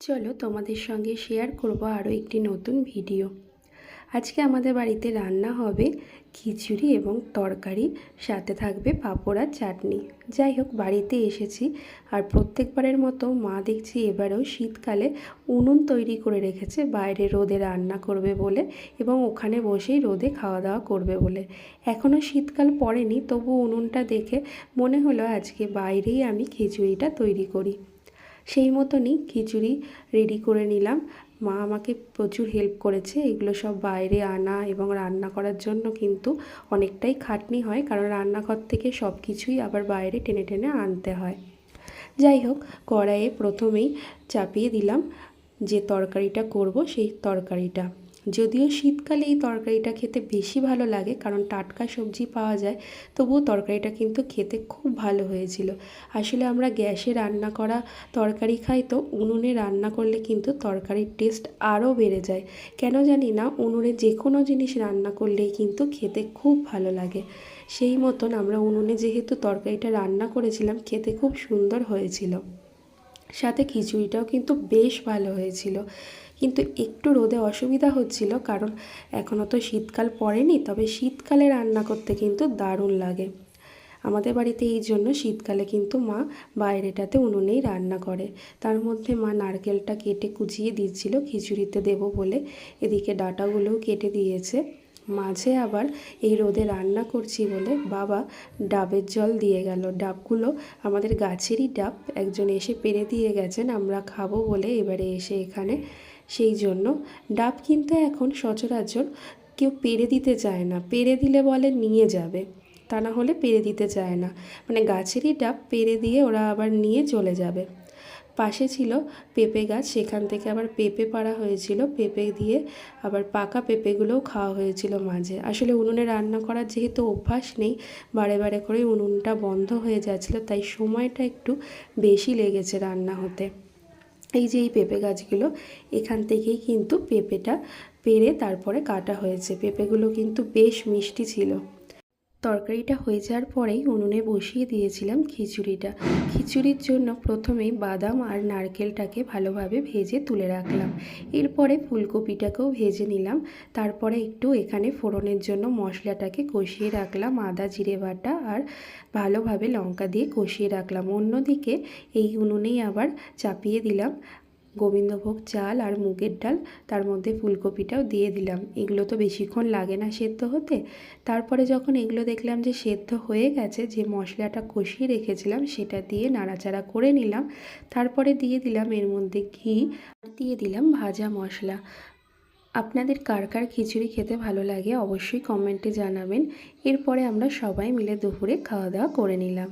চলো তোমাদের সঙ্গে শেয়ার করব আরও একটি নতুন ভিডিও আজকে আমাদের বাড়িতে রান্না হবে খিচুড়ি এবং তরকারি, সাথে থাকবে পাঁপড় চাটনি। যাই হোক, বাড়িতে এসেছি আর প্রত্যেকবারের মতো মা দেখছি এবারেও শীতকালে উনুন তৈরি করে রেখেছে, বাইরে রোদে রান্না করবে বলে এবং ওখানে বসেই রোদে খাওয়া দাওয়া করবে বলে। এখনও শীতকাল পড়েনি, তবু উনুনটা দেখে মনে হলো আজকে বাইরেই আমি খিচুড়িটা তৈরি করি। সেই মতনই খিচুড়ি রেডি করে নিলাম। মা আমাকে প্রচুর হেল্প করেছে। এগুলো সব বাইরে আনা এবং রান্না করার জন্য কিন্তু অনেকটাই খাটনি হয়, কারণ রান্নাঘর থেকে সব কিছুই আবার বাইরে টেনে টেনে আনতে হয়। যাই হোক, কড়াইয়ে প্রথমেই চাপিয়ে দিলাম যে তরকারিটা করব, সেই তরকারিটা। যদিও শীতকালে এই তরকারিটা খেতে বেশি ভালো লাগে, কারণ টাটকা সবজি পাওয়া যায়, তবুও তরকারিটা কিন্তু খেতে খুব ভালো হয়েছিল। আসলে আমরা গ্যাসে রান্না করা তরকারি খাই তো উনুনে রান্না করলে কিন্তু তরকারির টেস্ট আরও বেড়ে যায়। কেন জানি না, উনুনে যে কোনো জিনিস রান্না করলেই কিন্তু খেতে খুব ভালো লাগে। সেই মতন আমরা উনুনে যেহেতু তরকারিটা রান্না করেছিলাম, খেতে খুব সুন্দর হয়েছিল। সাথে খিচুড়িটাও কিন্তু বেশ ভালো হয়েছিল। কিন্তু একটু রোদে অসুবিধা হচ্ছিল কারণ এখনও তো শীতকাল পড়েনি, তবে শীতকালে রান্না করতে কিন্তু দারুণ লাগে। আমাদের বাড়িতে এই জন্য শীতকালে কিন্তু মা বাইরেটাতে উনুনেই রান্না করে। তার মধ্যে মা নারকেলটা কেটে কুচিয়ে দিচ্ছিল খিচুড়িতে দেব বলে। এদিকে ডাটাগুলোও কেটে দিয়েছে। মাঝে আবার এই রোদে রান্না করছি বলে বাবা ডাবের জল দিয়ে গেল। ডাবগুলো আমাদের গাছেরই ডাব, একজন এসে পেরে দিয়ে গেছেন, আমরা খাব বলে এবারে এসে এখানে। সেই জন্য ডাব কিন্তু এখন সচরাচর কেউ পেরে দিতে চায় না। পেরে দিলে বলে নিয়ে যাবে, তা না হলে পেরে দিতে চায় না। মানে গাছেরই ডাব পেরে দিয়ে ওরা আবার নিয়ে চলে যাবে। পাশে ছিল পেঁপে গাছ, সেখান থেকে আবার পেঁপে পাড়া হয়েছিল, পেঁপে দিয়ে আবার পাকা পেঁপেগুলোও খাওয়া হয়েছিল মাঝে। আসলে উনুনে রান্না করার যেহেতু অভ্যাস নেই, বারে বারে করে উনুনটা বন্ধ হয়ে যাচ্ছিল, তাই সময়টা একটু বেশি লেগেছে রান্না হতে। এই যে এই পেঁপে গাছগুলো, এখান থেকেই কিন্তু পেঁপেটা পেরে তারপরে কাটা হয়েছে। পেঁপেগুলো কিন্তু বেশ মিষ্টি ছিল। তরকারিটা হয়ে যাওয়ার পরেই উনুনে বসিয়ে দিয়েছিলাম খিচুড়িটা। খিচুড়ির জন্য প্রথমেই বাদাম আর নারকেলটাকে ভালোভাবে ভেজে তুলে রাখলাম। এরপরে ফুলকপিটাকেও ভেজে নিলাম। তারপরে একটু এখানে ফোড়নের জন্য মশলাটাকে কষিয়ে রাখলাম, আদা, জিরে বাটা আর ভালোভাবে লঙ্কা দিয়ে কষিয়ে রাখলাম। অন্যদিকে এই উনুনেই আবার চাপিয়ে দিলাম গোবিন্দভোগ চাল আর মুগের ডাল, তার মধ্যে ফুলকপিটাও দিয়ে দিলাম। এগুলো তো বেশিক্ষণ লাগে না সেদ্ধ হতে। তারপরে যখন এগুলো দেখলাম যে সেদ্ধ হয়ে গেছে, যে মশলাটা কষিয়ে রেখেছিলাম, সেটা দিয়ে নাড়াচাড়া করে নিলাম। তারপরে দিয়ে দিলাম এর মধ্যে ঘি দিয়ে দিলাম ভাজা মশলা। আপনাদের কার কার খিচুড়ি খেতে ভালো লাগে অবশ্যই কমেন্টে জানাবেন। এরপরে আমরা সবাই মিলে দুপুরে খাওয়া দাওয়া করে নিলাম।